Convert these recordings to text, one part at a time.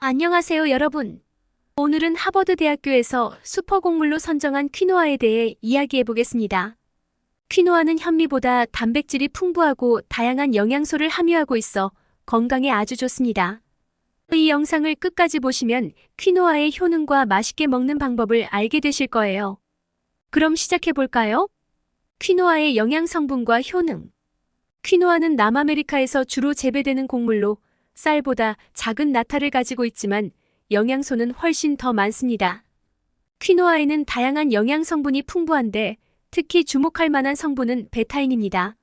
안녕하세요, 여러분. 오늘은 하버드 대학교에서 슈퍼 곡물로 선정한 퀴노아에 대해 이야기해 보겠습니다. 퀴노아는 현미보다 단백질이 풍부하고 다양한 영양소를 함유하고 있어 건강에 아주 좋습니다. 이 영상을 끝까지 보시면 퀴노아의 효능과 맛있게 먹는 방법을 알게 되실 거예요. 그럼 시작해 볼까요? 퀴노아의 영양 성분과 효능. 퀴노아는 남아메리카에서 주로 재배되는 곡물로 쌀보다 작은 나타를 가지고 있지만 영양소는 훨씬 더 많습니다. 퀴노아에는 다양한 영양 성분이 풍부한데 특히 주목할 만한 성분은 베타인입니다.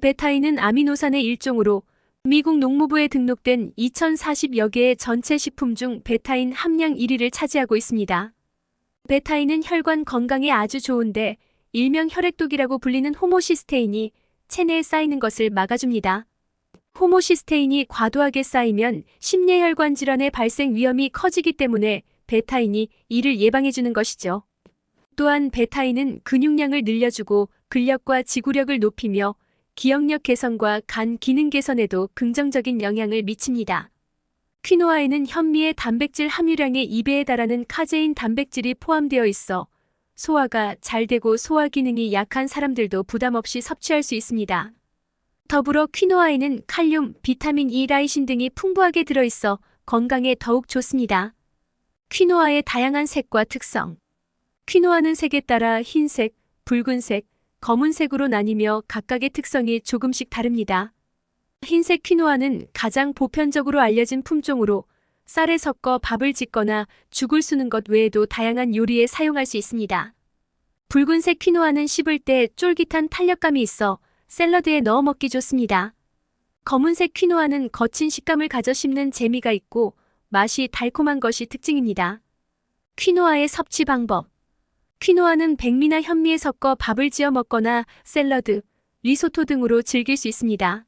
베타인은 아미노산의 일종으로 미국 농무부에 등록된 2040여 개의 전체 식품 중 베타인 함량 1위를 차지하고 있습니다. 베타인은 혈관 건강에 아주 좋은데 일명 혈액독이라고 불리는 호모시스테인이 체내에 쌓이는 것을 막아줍니다. 호모시스테인이 과도하게 쌓이면 심뇌혈관 질환의 발생 위험이 커지기 때문에 베타인이 이를 예방해주는 것이죠. 또한 베타인은 근육량을 늘려주고 근력과 지구력을 높이며 기억력 개선과 간 기능 개선에도 긍정적인 영향을 미칩니다. 퀴노아에는 현미의 단백질 함유량의 2배에 달하는 카제인 단백질이 포함되어 있어 소화가 잘 되고 소화 기능이 약한 사람들도 부담 없이 섭취할 수 있습니다. 더불어 퀴노아에는 칼륨, 비타민 E, 라이신 등이 풍부하게 들어있어 건강에 더욱 좋습니다. 퀴노아의 다양한 색과 특성. 퀴노아는 색에 따라 흰색, 붉은색, 검은색으로 나뉘며 각각의 특성이 조금씩 다릅니다. 흰색 퀴노아는 가장 보편적으로 알려진 품종으로 쌀에 섞어 밥을 짓거나 죽을 쓰는 것 외에도 다양한 요리에 사용할 수 있습니다. 붉은색 퀴노아는 씹을 때 쫄깃한 탄력감이 있어 샐러드에 넣어 먹기 좋습니다. 검은색 퀴노아는 거친 식감을 가져 씹는 재미가 있고 맛이 달콤한 것이 특징입니다. 퀴노아의 섭취 방법. 퀴노아는 백미나 현미에 섞어 밥을 지어 먹거나 샐러드, 리소토 등으로 즐길 수 있습니다.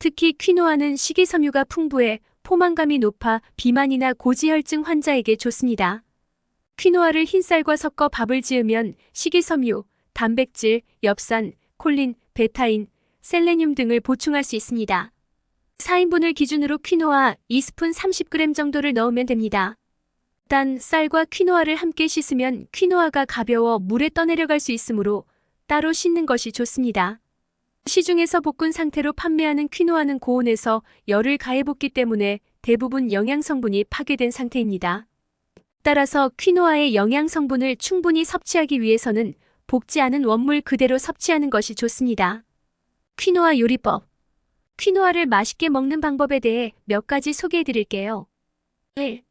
특히 퀴노아는 식이섬유가 풍부해 포만감이 높아 비만이나 고지혈증 환자에게 좋습니다. 퀴노아를 흰쌀과 섞어 밥을 지으면 식이섬유, 단백질, 엽산, 콜린, 베타인, 셀레늄 등을 보충할 수 있습니다. 4인분을 기준으로 퀴노아 2스푼 30g 정도를 넣으면 됩니다. 단 쌀과 퀴노아를 함께 씻으면 퀴노아가 가벼워 물에 떠내려갈 수 있으므로 따로 씻는 것이 좋습니다. 시중에서 볶은 상태로 판매하는 퀴노아는 고온에서 열을 가해 볶기 때문에 대부분 영양 성분이 파괴된 상태입니다. 따라서 퀴노아의 영양 성분을 충분히 섭취하기 위해서는 볶지 않은 원물 그대로 섭취하는 것이 좋습니다. 퀴노아 요리법. 퀴노아를 맛있게 먹는 방법에 대해 몇 가지 소개해 드릴게요. 1.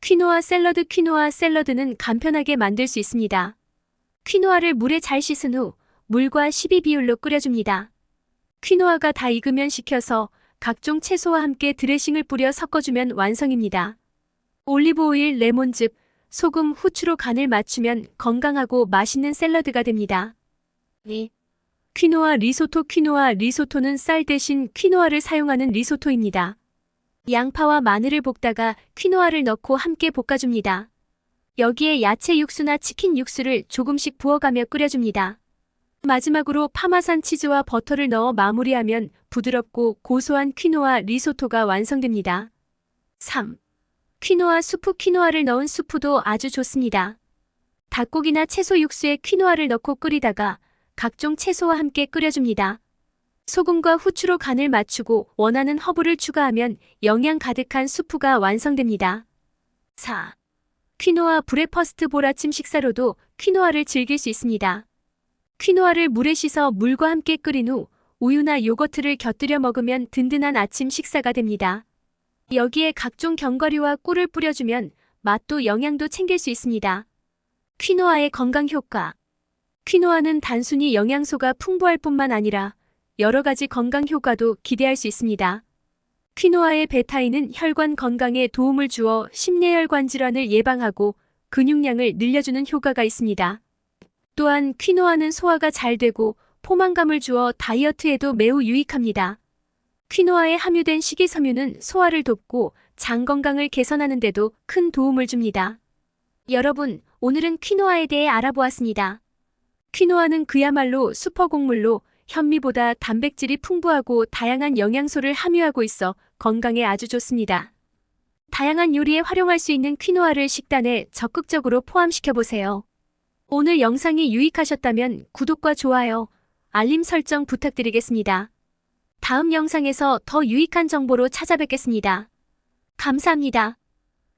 퀴노아 샐러드 퀴노아 샐러드는 간편하게 만들 수 있습니다. 퀴노아를 물에 잘 씻은 후 물과 12비율로 끓여줍니다. 퀴노아가 다 익으면 식혀서 각종 채소와 함께 드레싱을 뿌려 섞어주면 완성입니다. 올리브 오일, 레몬즙, 소금, 후추로 간을 맞추면 건강하고 맛있는 샐러드가 됩니다. 2. 퀴노아 리소토 퀴노아 리소토는 쌀 대신 퀴노아를 사용하는 리소토입니다. 양파와 마늘을 볶다가 퀴노아를 넣고 함께 볶아줍니다. 여기에 야채 육수나 치킨 육수를 조금씩 부어가며 끓여줍니다. 마지막으로 파마산 치즈와 버터를 넣어 마무리하면 부드럽고 고소한 퀴노아 리소토가 완성됩니다. 3. 퀴노아 수프 퀴노아를 넣은 수프도 아주 좋습니다. 닭고기나 채소 육수에 퀴노아를 넣고 끓이다가 각종 채소와 함께 끓여줍니다. 소금과 후추로 간을 맞추고 원하는 허브를 추가하면 영양 가득한 수프가 완성됩니다. 4. 퀴노아 브레퍼스트 볼 아침 식사로도 퀴노아를 즐길 수 있습니다. 퀴노아를 물에 씻어 물과 함께 끓인 후 우유나 요거트를 곁들여 먹으면 든든한 아침 식사가 됩니다. 여기에 각종 견과류와 꿀을 뿌려주면 맛도 영양도 챙길 수 있습니다. 퀴노아의 건강 효과. 퀴노아는 단순히 영양소가 풍부할 뿐만 아니라 여러 가지 건강 효과도 기대할 수 있습니다. 퀴노아의 베타인은 혈관 건강에 도움을 주어 심뇌혈관 질환을 예방하고 근육량을 늘려주는 효과가 있습니다. 또한 퀴노아는 소화가 잘 되고 포만감을 주어 다이어트에도 매우 유익합니다. 퀴노아에 함유된 식이섬유는 소화를 돕고 장 건강을 개선하는 데도 큰 도움을 줍니다. 여러분, 오늘은 퀴노아에 대해 알아보았습니다. 퀴노아는 그야말로 슈퍼곡물로 현미보다 단백질이 풍부하고 다양한 영양소를 함유하고 있어 건강에 아주 좋습니다. 다양한 요리에 활용할 수 있는 퀴노아를 식단에 적극적으로 포함시켜 보세요. 오늘 영상이 유익하셨다면 구독과 좋아요, 알림 설정 부탁드리겠습니다. 다음 영상에서 더 유익한 정보로 찾아뵙겠습니다. 감사합니다.